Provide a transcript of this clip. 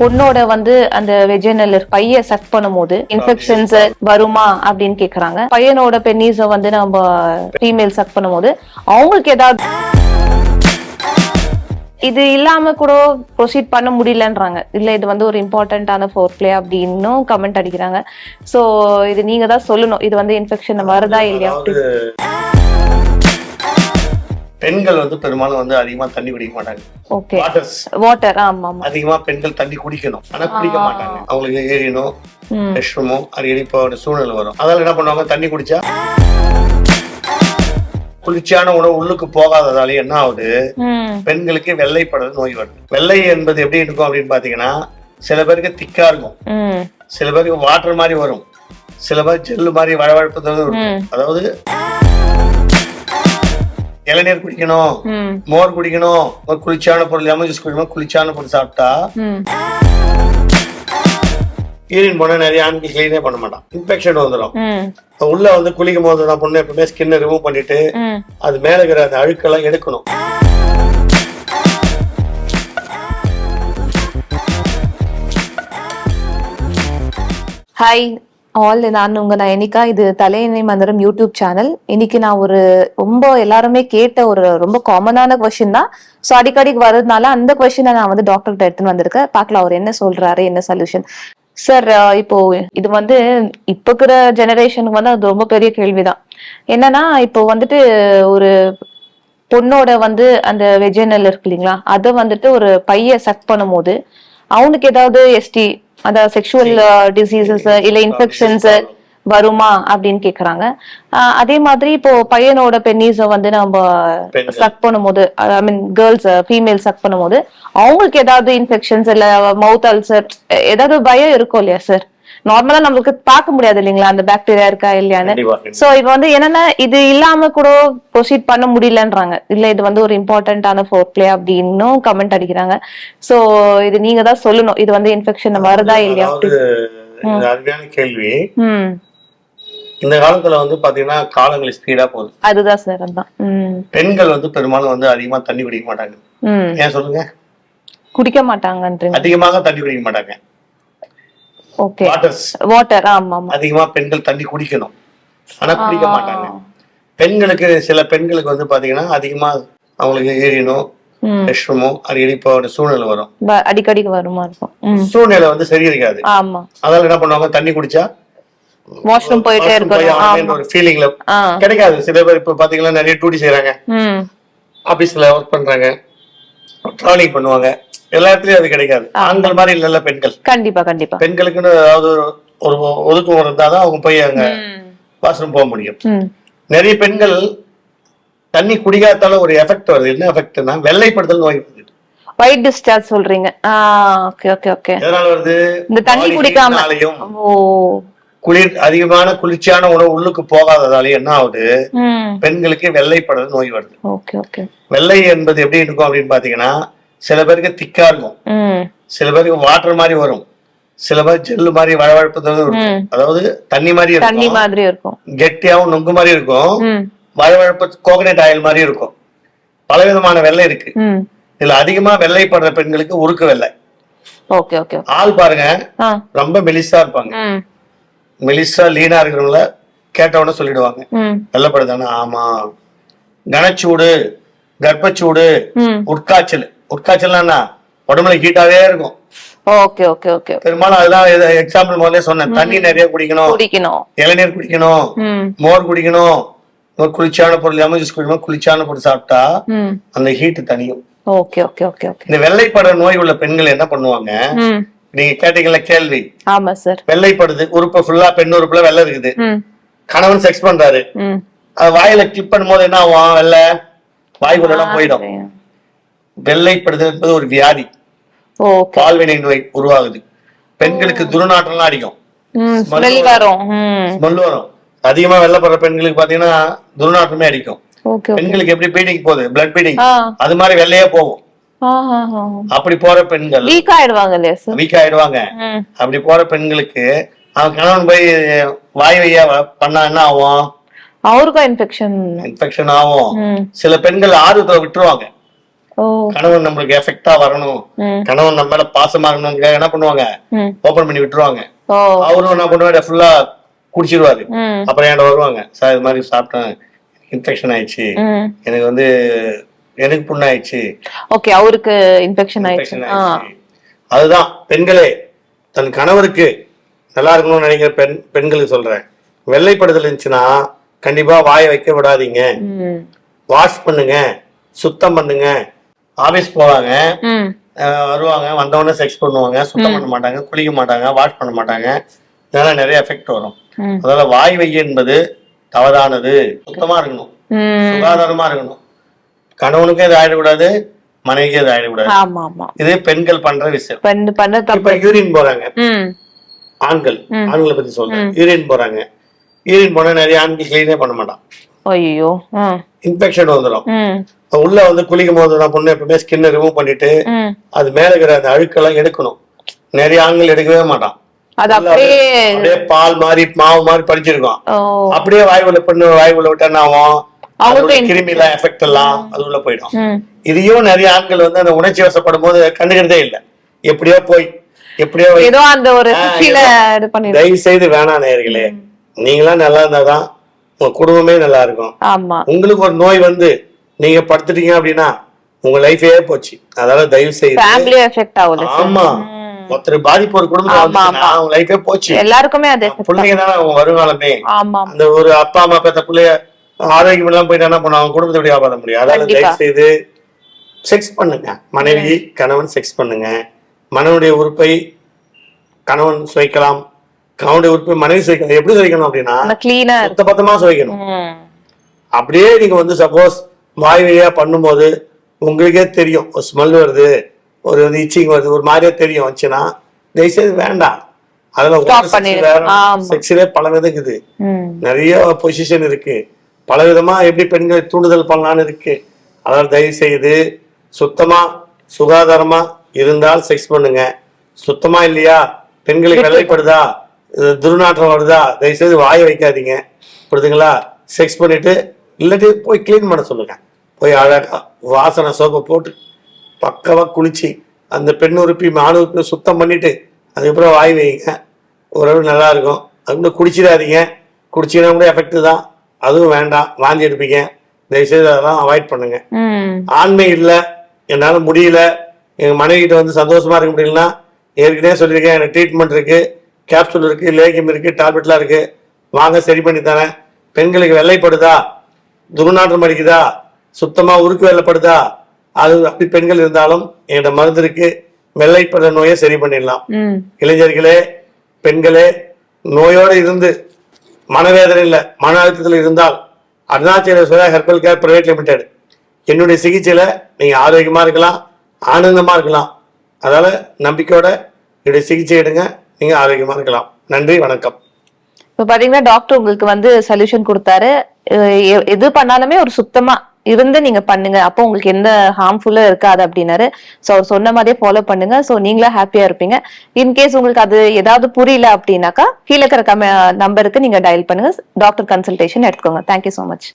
பொண்ணோட வந்து அந்த வெஜினல் பைய சக் பண்ணும்போது இன்ஃபெக்ஷன்ஸ் வருமா அப்படின்னு கேக்குறாங்க. பையனோட பென்னீஸ வந்து நம்ம ஃபீமேல் சக் பண்ணும்போது அவங்களுக்கு ஏதாவது இது இல்லாம கூட ப்ரொசீட் பண்ண முடியலன்றாங்க. இல்ல இது வந்து ஒரு இம்பார்ட்டன்டான ஃபோர் பிளே அப்படின்னும் கமெண்ட் அடிக்கிறாங்க. சோ இது நீங்க தான் சொல்லணும். இது வந்து இன்ஃபெக்ஷன் வருதா இல்லையா? பெண்கள் வந்து பெரும்பாலும் வந்து அதிகமா தண்ணி குடிக்க மாட்டாங்க. ஓகே வாட்டர்ஸ் வாட்டர் ஆமா ஆமா. அதிகமா பெண்கள் தண்ணி குடிக்கணும். ஆனா குடிக்க மாட்டாங்க. அவங்களுக்கு ஏறினோ ம். ரெஸ்ட்ரூமோ அடிக்கடி போகிற சூழ்நிலை வரும். அதனால என்ன பண்ணுவாங்க? தண்ணி குடிச்சா குளிர்ச்சியான உணவு உள்ளுக்கு போகாததால என்ன ஆகுது? பெண்களுக்கு வெள்ளைப்படுறது நோய் வருது. வெள்ளை என்பது எப்படி இருக்கும் அப்படின்னு பாத்தீங்கன்னா சில பேருக்கு திக்கா இருக்கும். சில பேருக்கு வாட்டர் மாதிரி வரும். சில பேர் ஜெல்லு மாதிரி வழவழப்பு. அதாவது இளநீர் குடிக்கணும். ம். மோர் குடிக்கணும். ஒரு குளிர்ச்சியான பொருள் லெமன் ஜூஸ் குடிக்கணும். குளிர்ச்சியான பொருள் சாப்பிட்டா ம். யூரின் போனா நிறைய ஆண்கள் கிளீனே பண்ண மாட்டான். இன்ஃபெக்ஷன் வந்துடும் உள்ள வந்து குளிக்கும் போது நான் பொண்ணு எப்பவுமே ஸ்கின்னை ரிமூவ் பண்ணிட்டு அது மேல இருக்கிற அந்த அழுக்கெல்லாம் எடுக்கணும். ஹாய் ஆல் நான் உங்க நயனிகா இது தலையணை மந்திரம் யூடியூப் சேனல் இன்னைக்கு நான் ஒரு ரொம்ப எல்லாருமே கேட்ட ஒரு ரொம்ப காமனான கொஷின் தான். ஸோ அடிக்கடி வர்றதுனால அந்த கொஷினை நான் வந்து டாக்டர்கிட்ட எடுத்துன்னு வந்திருக்கேன். பார்க்கலாம் அவர் என்ன சொல்றாரு என்ன சொல்யூஷன் சார் இப்போ இது வந்து இப்போ இருக்கிற ஜெனரேஷனுக்கு வந்து அது ரொம்ப பெரிய கேள்விதான். என்னன்னா இப்போ வந்துட்டு ஒரு பொண்ணோட வந்து அந்த வெஜினல் இருக்கு இல்லைங்களா? அதை வந்துட்டு ஒரு பைய சக் பண்ணும்போது அவனுக்கு ஏதாவது எஸ்டி அந்த செக்ஷுவல் டிசீசஸ் இல்ல இன்ஃபெக்ஷன்ஸ் வருமா அப்படின்னு கேக்குறாங்க. அதே மாதிரி இப்போ பையனோட பென்னீஸ வந்து நம்ம. சக் பண்ணும்போது I mean girls female check பண்ணும்போது அவங்களுக்கு ஏதாவது இன்ஃபெக்ஷன்ஸ் இல்ல மவுத் அல்சர் ஏதாவது பயம் இருக்கும் இல்லையா சார் நார்மலா நம்மளுக்கு பார்க்க முடியாது இல்லைங்களா? அந்த பாக்டீரியா இருக்கா இல்லையான்னு. சோ இப்ப வந்து என்னன்னா இது இல்லாம கூட ப்ரொசீட் பண்ண முடியலன்றாங்க. இல்ல இது வந்து ஒரு இம்பார்ட்டன்டான ஃபோர் பிளே அப்படின்னும் கமெண்ட் அடிக்கிறாங்க. சோ இது நீங்க தான் சொல்லணும். இது வந்து இன்ஃபெக்ஷன் வருதா இல்லையா? அருமையான கேள்வி. இந்த காலத்துல வந்து பாத்தீங்கன்னா காலங்கள் ஸ்பீடா போகுது. அதுதான் சார் அதான் பெண்கள் வந்து பெரும்பாலும் வந்து அதிகமா தண்ணி குடிக்க மாட்டாங்க. ஏன் சொல்லுங்க? குடிக்க மாட்டாங்கன்றீங்க. அதிகமாக தண்ணி குடிக்க மாட்டாங்க. வாட்டர்ஸ் வாட்டர் ஆமா ஆமா. அதிகமா பெண்கள் தண்ணி குடிக்கணும். ஆனா குடிக்க. மாட்டாங்க. பெண்களுக்கு சில பெண்களுக்கு வந்து பாத்தீங்கன்னா அதிகமா அவங்களுக்கு ஏறினோ ம். ரெஸ்ட்ரூமோ அடிக்கடி போகிற சூழ்நிலை வரும். அடிக்கடி வருமா இருக்கும். சூழ்நிலை வந்து சரி இருக்காது. ஆமா. அதனால என்ன பண்ணுவாங்க? தண்ணி குடிச்சா வாஷ்ரூம் போயிட்டே இருக்கணும். ஒரு ஃபீலிங்ல கிடைக்காது. சில பேர் இப்ப பாத்தீங்கன்னா நிறைய டியூட்டி செய்யறாங்க ஆபீஸ்ல ஒர்க் பண்றாங்க. டிராவலிங் பண்ணுவாங்க. எல்லா இடத்துலயும் அது கிடைக்காது. ஆண்கள் மாதிரி இல்லல்ல பெண்கள். கண்டிப்பா கண்டிப்பா. பெண்களுக்குன்னு அதாவது ஒரு ஒதுக்கம் இருந்தாதான் அவங்க போய் அங்க வாஷ்ரூம் போக முடியும். நிறைய பெண்கள் தண்ணி குடிக்காதால ஒரு எஃபெக்ட் வருது. என்ன எஃபெக்ட்னா வெள்ளைப்படுதல் நோய் வருது ஒயிட் டிஸ்சார்ஜ் சொல்றீங்க. ஓகே ஓகே ஓகே எதனால வருது? இந்த தண்ணி குடிக்காம. ஓ. குளிர் அதிகமான குளிர்ச்சியான உணவு உள்ளுக்கு போகாததால என்ன ஆகுது? பெண்களுக்கு வெள்ளைப்படுதல் நோய் வருது. ஓகே ஓகே வெள்ளை என்பது எப்படி இருக்கும் அப்படின்னு பாத்தீங்கன்னா சில பேருக்கு திக்கா இருக்கும் சில பேருக்கு வாட்டர் மாதிரி வரும். சில பேர் ஜெல்லு மாதிரி வழவழப்பு இருக்கும். அதாவது தண்ணி மாதிரி தண்ணி இருக்கும் மாதிரி இருக்கும். கெட்டியாவும் நொங்கு மாதிரி இருக்கும். வழவழப்பு கோகனட் ஆயில் மாதிரி இருக்கும். பலவிதமான வெள்ளை இருக்கு. இதுல அதிகமா வெள்ளைப்படுற பெண்களுக்கு உருக்கு வெள்ளை. ஓகே ஓகே ஆள் பாருங்க. ரொம்ப மெலிசா இருப்பாங்க. மெலிசா லீனா இருக்கிறவங்கள கேட்டவொடனே சொல்லிடுவாங்க. வெள்ளைப்படுதானே ஆமா. கனச்சூடு கர்ப்பச்சூடு உட்காய்ச்சல். உட்காய்ச்சல்னா? உடம்புல ஹீட்டாவே இருக்கும். Okay okay okay. பெரும்பாலும் அதெல்லாம் எக்ஸாம்பிள் முதல்ல சொன்னேன். தண்ணி நிறைய குடிக்கணும். குடிக்கணும். இளநீர் குடிக்கணும். மோர் குடிக்கணும். குளிர்ச்சியான பொருள் லெமன் ஜூஸ் குடிக்கணும். குளிர்ச்சியான பொருள் சாப்பிட்டா அந்த ஹீட் தனியும் ஓகே ஓகே ஓகே ஓகே. இந்த வெள்ளைப்படுற நோய் உள்ள பெண்கள் என்ன பண்ணுவாங்க? நீங்க கேட்டீங்கல்ல கேள்வி. ஆமா சார் வெள்ளைப்படுது உறுப்பு ஃபுல்லா பெண் உறுப்புல வெள்ளை இருக்குது. கணவன் செக்ஸ் பண்றாரு. அது வாயில கிளிப் பண்ணும்போது என்ன ஆகும்? வெள்ளை. வாய்க்குள்ள போயிடும். வெள்ளைப்படுது என்பது ஒரு வியாதி. பால்வினை நோய் உருவாகுது. பெண்களுக்கு துர்நாற்றம்லாம் அடிக்கும். ஸ்மெல் வரும். அதிகமா வெள்ளைப்படுற பெண்களுக்கு பாத்தீங்கன்னா துர்நாற்றமே அடிக்கும். பெண்களுக்கு எப்படி பீடிங் போகுது? பிளட் பீடிங் அது மாதிரி வெள்ளையே போகும். அப்படி போற பெண்கள் வீக் ஆயிடுவாங்க வீக் ஆயிடுவாங்க. அப்படி போற பெண்களுக்கு அவன் கணவன் போய் வாய் வையா பண்ணா என்ன ஆகும்? அவருக்கும் இன்ஃபெக்ஷன் இன்ஃபெக்ஷன் ஆகும். சில பெண்கள் ஆர்வத்தை விட்டுருவாங்க. கணவன் நம்மளுக்கு எஃபெக்டா வரணும். கணவன் நம்ம மேல பாசமா இருக்கணும்னு என்ன பண்ணுவாங்க? ஓபன் பண்ணி விட்டுருவாங்க. அவரும் என்ன பண்ணுவாரு? ஃபுல்லா குடிச்சிருவாரு. அப்புறம் என்கிட்ட வருவாங்க சார் இது மாதிரி சாப்பிட்டேன் இன்ஃபெக்ஷன் ஆயிடுச்சு. எனக்கு வந்து எனக்கு புண்ணாயிடுச்சு ஓகே அவருக்கு இன்ஃபெக்ஷன் ஆயிடுச்சு. அதுதான் பெண்களே தன் கணவருக்கு நல்லா இருக்கணும்னு நினைக்கிற பெண் பெண்களுக்கு சொல்றேன். வெள்ளைப்படுதல் இருந்துச்சுன்னா கண்டிப்பா வாயை வைக்க விடாதீங்க. வாஷ் பண்ணுங்க சுத்தம் பண்ணுங்க. ஆபீஸ் போவாங்க. வருவாங்க. வந்தவொடனே செக்ஸ் பண்ணுவாங்க. சுத்தம் பண்ண மாட்டாங்க. குளிக்க மாட்டாங்க. வாஷ் பண்ண மாட்டாங்க. இதனால நிறைய எஃபெக்ட் வரும். அதனால வாய் வை என்பது தவறானது. சுத்தமா இருக்கணும். சுகாதாரமா இருக்கணும். கணவனுக்கும் இது ஆயிடக்கூடாது. மனைவிக்கும் இது ஆயிடக்கூடாது. இது பெண்கள் பண்ற விஷயம். இப்ப யூரின் போறாங்க. ஆண்கள். ஆண்களை பத்தி சொல்றேன். யூரின் போறாங்க. யூரின் போனா நிறைய ஆண்கள் கிளீனே பண்ண மாட்டான் ஐயோ இன்ஃபெக்ஷன் வந்துடும் உள்ள வந்து குளிக்கும் போது நான் பொண்ணு எப்பவுமே ஸ்கின்னை ரிமூவ் பண்ணிட்டு அது மேல இருக்கிற அந்த அழுக்கெல்லாம் எடுக்கணும். நிறைய ஆண்கள் எடுக்கவே மாட்டான். அப்படியே பால் மாதிரி மாவு மாதிரி படிச்சிருக்கோம் அப்படியே வாய் உள்ள பண்ணு வாய் உள்ள விட்டா என்ன ஆகும்? கிருமி எல்லாம் எஃபெக்ட் எல்லாம் அது உள்ள போயிடும். இதையும் நிறைய ஆண்கள் வந்து அந்த உணர்ச்சி வசப்படும் போது கண்டுக்கிறதே இல்லை. எப்படியோ போய் எப்படியோ ஏதோ அந்த ஒரு தயவு செய்து வேணாம் நேயர்களே. நீங்களாம் நல்லா இருந்தாதான் உங்க குடும்பமே நல்லா இருக்கும் ஆமா. உங்களுக்கு ஒரு நோய் வந்து நீங்க படுத்துட்டீங்க அப்படின்னா உங்க லைஃபே போச்சு. அதனால தயவு செய்து ஃபேமிலி எஃபெக்ட் ஆகுது. ஆமா. ஒருத்தர் பாதிப்பு ஒரு குடும்பம் அவங்க லைஃபே போச்சு. எல்லாருக்குமே அது பிள்ளைங்க தானே அவங்க வருங்காலமே. அந்த ஒரு அப்பா அம்மா பெத்த பிள்ளைய ஆரோக்கியம் எல்லாம் போயிட்டு என்ன பண்ணுவாங்க? குடும்பத்தை எப்படி காப்பாற்ற முடியும் அதனால. தயவு செய்து செக்ஸ் பண்ணுங்க. மனைவி கணவன் செக்ஸ் பண்ணுங்க. மனைவியுடைய உறுப்பை கணவன் சுவைக்கலாம். கணவனுடைய உறுப்பை மனைவி சுவைக்கலாம் எப்படி சுவைக்கணும் அப்படின்னா சுத்த பத்தமா சுவைக்கணும். அப்படியே நீங்க வந்து சப்போஸ் வாய் வழியா பண்ணும்போது உங்களுக்கே தெரியும். ஒரு ஸ்மெல் வருது ஒரு இச்சிங் வருது ஒரு மாதிரியே தெரியும். வச்சுன்னா தயவுசெய்து வேண்டாம். அதில் செக்ஸிலே பல விதம் இருக்குது நிறைய பொசிஷன் இருக்கு. பல விதமா எப்படி பெண்களை தூண்டுதல் பண்ணலான்னு இருக்கு. அதனால தயவு செய்து சுத்தமா சுகாதாரமா இருந்தால் செக்ஸ் பண்ணுங்க. சுத்தமா இல்லையா? பெண்களுக்கு வெள்ளைப்படுதா இது துர்நாற்றம் வருதா? தயவு செய்து வாய வைக்காதீங்க. புரியுதுங்களா? செக்ஸ் பண்ணிட்டு இல்லாட்டி போய் க்ளீன் பண்ண சொல்லுங்க. போய் அழகா வாசனை சோப்பை போட்டு பக்கவா குளிச்சு அந்த பெண் உறுப்பி ஆண் உறுப்பி சுத்தம் பண்ணிட்டு அதுக்கப்புறம் வாய் வைங்க. ஓரளவு நல்லா இருக்கும் அதுக்கு குடிச்சிடாதீங்க. குடிச்சீங்கன்னா கூட எஃபெக்ட் தான். அதுவும் வேண்டாம். வாந்தி எடுப்பீங்க. தயவுசெய்து அதெல்லாம் அவாய்ட் பண்ணுங்க. ஆண்மை இல்லை. என்னால் முடியல. எங்கள் மனைவிகிட்ட வந்து சந்தோஷமா இருக்க முடியலன்னா ஏற்கனவே சொல்லியிருக்கேன் எனக்கு ட்ரீட்மெண்ட் இருக்கு. கேப்சூல் இருக்கு லேகியம் இருக்கு டேப்லெட்லாம் இருக்கு. வாங்க சரி பண்ணி தரேன். பெண்களுக்கு வெள்ளைப்படுதா துர்நாற்றம் அடிக்குதா? சுத்தமா உருக்கு வெள்ளைப்படுதா அது அப்படி பெண்கள் இருந்தாலும் என்கிட்ட மருந்து இருக்கு. வெள்ளைப்படுற நோயை சரி பண்ணிடலாம். இளைஞர்களே பெண்களே நோயோடு இருந்து மனவேதனை இல்லை மன அழுத்தத்தில் இருந்தால் Arunachaleswara herbal care private limited. என்னுடைய சிகிச்சையில நீங்க ஆரோக்கியமா இருக்கலாம் ஆனந்தமா இருக்கலாம். அதனால நம்பிக்கையோட என்னுடைய சிகிச்சை எடுங்க. நீங்க ஆரோக்கியமா இருக்கலாம். நன்றி வணக்கம். இப்ப பாத்தீங்கன்னா டாக்டர் உங்களுக்கு வந்து சொல்யூஷன் கொடுத்தாரு. எ- எது பண்ணாலுமே ஒரு சுத்தமா இருந்து நீங்க பண்ணுங்க. அப்போ உங்களுக்கு எந்த ஹார்ம்ஃபுல்லா இருக்காது அப்படின்னாரு. சோ அவர் சொன்ன மாதிரியே ஃபாலோ பண்ணுங்க. சோ நீங்களா ஹாப்பியா இருப்பீங்க. இன்கேஸ் உங்களுக்கு அது ஏதாவது புரியல அப்படின்னாக்கா கீழே இருக்கிற நம்பருக்கு நீங்க டயல் பண்ணுங்க. டாக்டர் கன்சல்டேஷன் எடுத்துக்கோங்க. Thank you so much